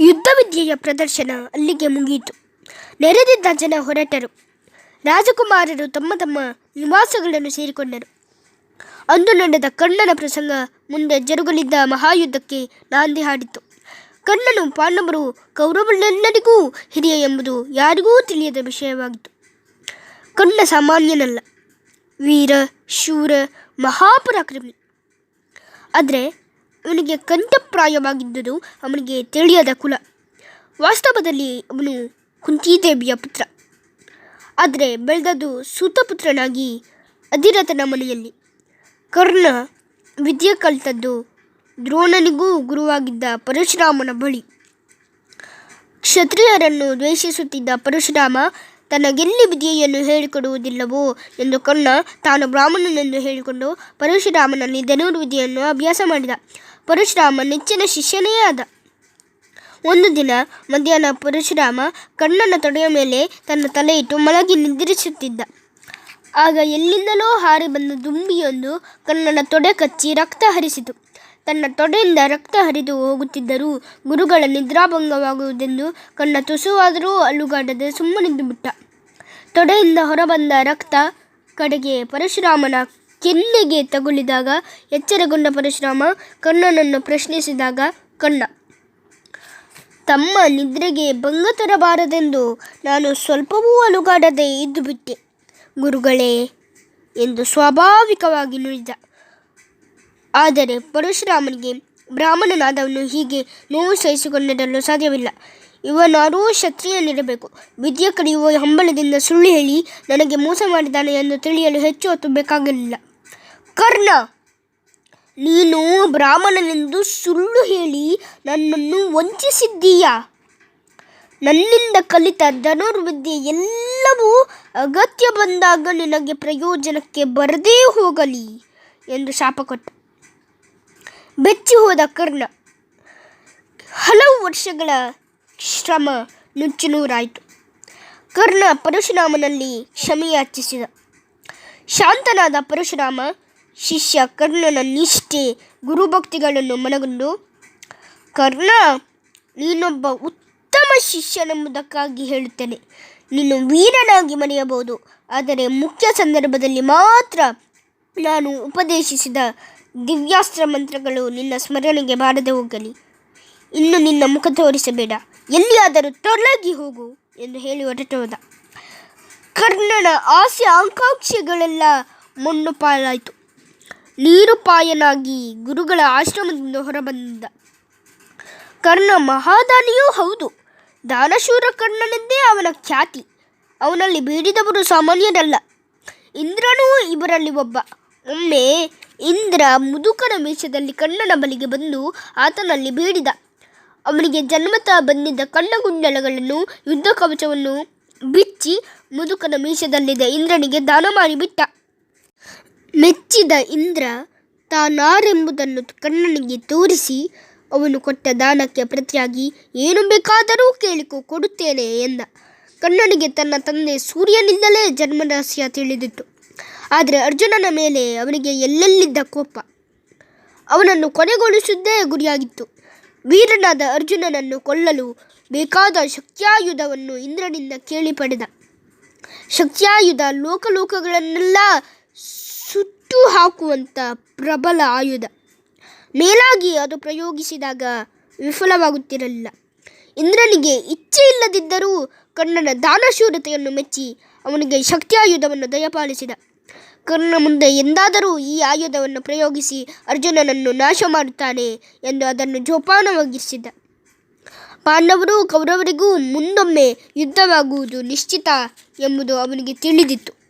ಯುದ್ಧ ವಿದ್ಯೆಯ ಪ್ರದರ್ಶನ ಅಲ್ಲಿಗೆ ಮುಗಿಯಿತು. ನೆರೆದಿದ್ದ ಜನ ಹೊರಟರು. ರಾಜಕುಮಾರರು ತಮ್ಮ ತಮ್ಮ ನಿವಾಸಗಳನ್ನು ಸೇರಿಕೊಂಡರು. ಅಂದು ನಡೆದ ಕಣ್ಣನ ಪ್ರಸಂಗ ಮುಂದೆ ಜರುಗಲಿದ್ದ ಮಹಾಯುದ್ಧಕ್ಕೆ ನಾಂದಿ ಹಾಡಿತು. ಕಣ್ಣನು ಪಾಂಡವರು ಕೌರವರೆಲ್ಲರಿಗೂ ಹಿರಿಯ ಎಂಬುದು ಯಾರಿಗೂ ತಿಳಿಯದ ವಿಷಯವಾಗಿತ್ತು. ಕಣ್ಣ ಸಾಮಾನ್ಯನಲ್ಲ. ವೀರ, ಶೂರ, ಮಹಾಪರಾಕ್ರಮಿ. ಆದರೆ ಅವನಿಗೆ ಕಂಠಪ್ರಾಯವಾಗಿದ್ದುದು ಅವನಿಗೆ ತಿಳಿಯದ ಕುಲ. ವಾಸ್ತವದಲ್ಲಿ ಅವನು ಕುಂತಿದೇವಿಯ ಪುತ್ರ. ಆದರೆ ಬೆಳೆದದ್ದು ಸೂತಪುತ್ರನಾಗಿ ಅಧಿರಥನ ಮನೆಯಲ್ಲಿ. ಕರ್ಣ ವಿದ್ಯೆ ಕಲಿತದ್ದು ದ್ರೋಣನಿಗೂ ಗುರುವಾಗಿದ್ದ ಪರಶುರಾಮನ ಬಳಿ. ಕ್ಷತ್ರಿಯರನ್ನು ದ್ವೇಷಿಸುತ್ತಿದ್ದ ಪರಶುರಾಮ ತನಗೆಲ್ಲಿ ವಿದ್ಯೆಯನ್ನು ಹೇಳಿಕೊಡುವುದಿಲ್ಲವೋ ಎಂದು ಕರ್ಣ ತಾನು ಬ್ರಾಹ್ಮಣನೆಂದು ಹೇಳಿಕೊಂಡು ಪರಶುರಾಮನಲ್ಲಿ ಧನುರ್ವಿದ್ಯೆಯನ್ನು ಅಭ್ಯಾಸ ಮಾಡಿದ. ಪರಶುರಾಮ ನೆಚ್ಚಿನ ಶಿಷ್ಯನೇ ಆದ. ಒಂದು ದಿನ ಮಧ್ಯಾಹ್ನ ಪರಶುರಾಮ ಕಣ್ಣನ ತೊಡೆಯ ಮೇಲೆ ತನ್ನ ತಲೆಯಿಟ್ಟು ಮಲಗಿ ನಿದ್ರಿಸುತ್ತಿದ್ದ. ಆಗ ಎಲ್ಲಿಂದಲೋ ಹಾರಿ ಬಂದ ದುಂಬಿಯೊಂದು ಕಣ್ಣನ ತೊಡೆ ಕಚ್ಚಿ ರಕ್ತ ಹರಿಸಿತು. ತನ್ನ ತೊಡೆಯಿಂದ ರಕ್ತ ಹರಿದು ಹೋಗುತ್ತಿದ್ದರೂ ಗುರುಗಳ ನಿದ್ರಾಭಂಗವಾಗುವುದೆಂದು ಕಣ್ಣ ತುಸುವಾದರೂ ಅಲುಗಾಡದೆ ಸುಮ್ಮನಿದ್ದು ಬಿಟ್ಟ ತೊಡೆಯಿಂದ ಹೊರಬಂದ ರಕ್ತ ಕಡೆಗೆ ಪರಶುರಾಮನ ಕೆನ್ನೆಗೆ ತಗುಲಿದಾಗ ಎಚ್ಚರಗೊಂಡ ಪರಶುರಾಮ ಕಣ್ಣನನ್ನು ಪ್ರಶ್ನಿಸಿದಾಗ, ಕಣ್ಣ, ತಮ್ಮ ನಿದ್ರೆಗೆ ಭಂಗ ತರಬಾರದೆಂದು ನಾನು ಸ್ವಲ್ಪವೂ ಅಲುಗಾಡದೆ ಇದ್ದು ಬಿಟ್ಟೆ ಗುರುಗಳೇ, ಎಂದು ಸ್ವಾಭಾವಿಕವಾಗಿ ನುಡಿದ ಆದರೆ ಪರಶುರಾಮನಿಗೆ ಬ್ರಾಹ್ಮಣನಾದವನು ಹೀಗೆ ನೋವು ಸಹಿಸಿಕೊಂಡಿರಲು ಸಾಧ್ಯವಿಲ್ಲ. ಇವನಾರೂ ಕ್ಷತ್ರಿಯನಿರಬೇಕು. ವಿದ್ಯೆ ಕಲಿಯುವ ಹಂಬಲದಿಂದ ಸುಳ್ಳು ಹೇಳಿ ನನಗೆ ಮೋಸ ಮಾಡಿದ್ದಾನೆ ಎಂದು ತಿಳಿಯಲು ಹೆಚ್ಚು ಹೊತ್ತು ಬೇಕಾಗಲಿಲ್ಲ. ಕರ್ಣ, ನೀನು ಬ್ರಾಹ್ಮಣನೆಂದು ಸುಳ್ಳು ಹೇಳಿ ನನ್ನನ್ನು ವಂಚಿಸಿದ್ದೀಯ? ನನ್ನಿಂದ ಕಲಿತ ಧನುರ್ವಿದ್ಯೆ ಎಲ್ಲವೂ ಅಗತ್ಯ ಬಂದಾಗ ನಿನಗೆ ಪ್ರಯೋಜನಕ್ಕೆ ಬರದೇ ಹೋಗಲಿ ಎಂದು ಶಾಪ ಕೊಟ್ಟ ಬೆಚ್ಚಿ ಹೋದ ಕರ್ಣ, ಹಲವು ವರ್ಷಗಳ ಶ್ರಮ ನುಚ್ಚುನೂರಾಯಿತು. ಕರ್ಣ ಪರಶುರಾಮನಲ್ಲಿ ಕ್ಷಮೆಯಾಚಿಸಿದ. ಶಾಂತನಾದ ಪರಶುರಾಮ ಶಿಷ್ಯ ಕರ್ಣನ ನಿಷ್ಠೆ ಗುರುಭಕ್ತಿಗಳನ್ನು ಮನಗೊಂಡು, ಕರ್ಣ, ನೀನೊಬ್ಬ ಉತ್ತಮ ಶಿಷ್ಯನೆಂಬುದಕ್ಕಾಗಿ ಹೇಳುತ್ತೇನೆ. ನೀನು ವೀರನಾಗಿ ಮರೆಯಬಹುದು. ಆದರೆ ಮುಖ್ಯ ಸಂದರ್ಭದಲ್ಲಿ ಮಾತ್ರ ನಾನು ಉಪದೇಶಿಸಿದ ದಿವ್ಯಾಸ್ತ್ರ ಮಂತ್ರಗಳು ನಿನ್ನ ಸ್ಮರಣೆಗೆ ಬಾರದೆ ಹೋಗಲಿ. ಇನ್ನು ನಿನ್ನ ಮುಖ ತೋರಿಸಬೇಡ. ಎಲ್ಲಿಯಾದರೂ ತೊಲಗಿ ಹೋಗು ಎಂದು ಹೇಳಿ ಹೊರಟೋದ ಕರ್ಣನ ಆಸೆ ಆಕಾಂಕ್ಷೆಗಳೆಲ್ಲ ಮಣ್ಣು ಪಾಲಾಯಿತು. ನೀರುಪಾಯನಾಗಿ ಗುರುಗಳ ಆಶ್ರಮದಿಂದ ಹೊರಬಂದ. ಕರ್ಣ ಮಹಾದಾನಿಯೂ ಹೌದು. ದಾನಶೂರ ಕರ್ಣನೆಂದೇ ಅವನ ಖ್ಯಾತಿ. ಅವನಲ್ಲಿ ಬೀಡಿದವರು ಸಾಮಾನ್ಯರಲ್ಲ. ಇಂದ್ರನೂ ಇವರಲ್ಲಿ ಒಬ್ಬ. ಒಮ್ಮೆ ಇಂದ್ರ ಮುದುಕನ ವೇಷದಲ್ಲಿ ಕಣ್ಣನ ಬಳಿಗೆ ಬಂದು ಆತನಲ್ಲಿ ಬೀಡಿದ. ಅವನಿಗೆ ಜನ್ಮತ ಬಂದಿದ್ದ ಕಣ್ಣಗುಂಡಲಗಳನ್ನು ಯುದ್ಧ ಕವಚವನ್ನು ಬಿಚ್ಚಿ ಮುದುಕನ ಮೀಸದಲ್ಲಿದ್ದ ಇಂದ್ರನಿಗೆ ದಾನ ಮಾಡಿಬಿಟ್ಟ. ಮೆಚ್ಚಿದ ಇಂದ್ರ ತಾನಾರೆಂಬುದನ್ನು ಕಣ್ಣನಿಗೆ ತೋರಿಸಿ, ಅವನು ಕೊಟ್ಟ ದಾನಕ್ಕೆ ಪ್ರತಿಯಾಗಿ, ಏನು ಬೇಕಾದರೂ ಕೇಳಿಕೊ, ಕೊಡುತ್ತೇನೆ ಎಂದ. ಕಣ್ಣನಿಗೆ ತನ್ನ ತಂದೆ ಸೂರ್ಯನಿಂದಲೇ ಜನ್ಮರಹಸ್ಯ ತಿಳಿದಿತ್ತು. ಆದರೆ ಅರ್ಜುನನ ಮೇಲೆ ಅವನಿಗೆ ಎಲ್ಲೆಲ್ಲಿದ್ದ ಕೋಪ? ಅವನನ್ನು ಕೊನೆಗೊಳಿಸುವುದೇ ಗುರಿಯಾಗಿತ್ತು. ವೀರನಾದ ಅರ್ಜುನನನ್ನು ಕೊಲ್ಲಲು ಬೇಕಾದ ಶಕ್ತಿಯಾಯುಧವನ್ನು ಇಂದ್ರನಿಂದ ಕೇಳಿ ಪಡೆದ. ಶಕ್ತ್ಯಾಯುಧ ಲೋಕಲೋಕಗಳನ್ನೆಲ್ಲ ಸುಟ್ಟು ಹಾಕುವಂಥ ಪ್ರಬಲ ಆಯುಧ. ಮೇಲಾಗಿ ಅದು ಪ್ರಯೋಗಿಸಿದಾಗ ವಿಫಲವಾಗುತ್ತಿರಲಿಲ್ಲ. ಇಂದ್ರನಿಗೆ ಇಚ್ಛೆ ಇಲ್ಲದಿದ್ದರೂ ಕರ್ಣನ ದಾನಶೂರತೆಯನ್ನು ಮೆಚ್ಚಿ ಅವನಿಗೆ ಶಕ್ತಿ ಆಯುಧವನ್ನು ದಯಪಾಲಿಸಿದ. ಕರ್ಣ ಮುಂದೆ ಎಂದಾದರೂ ಈ ಆಯುಧವನ್ನು ಪ್ರಯೋಗಿಸಿ ಅರ್ಜುನನನ್ನು ನಾಶ ಮಾಡುತ್ತಾನೆ ಎಂದು ಅದನ್ನು ಜೋಪಾನವಾಗಿಸಿದ ಪಾಂಡವರು ಕೌರವರಿಗೂ ಮುಂದೊಮ್ಮೆ ಯುದ್ಧವಾಗುವುದು ನಿಶ್ಚಿತ ಎಂಬುದು ಅವನಿಗೆ ತಿಳಿದಿತ್ತು.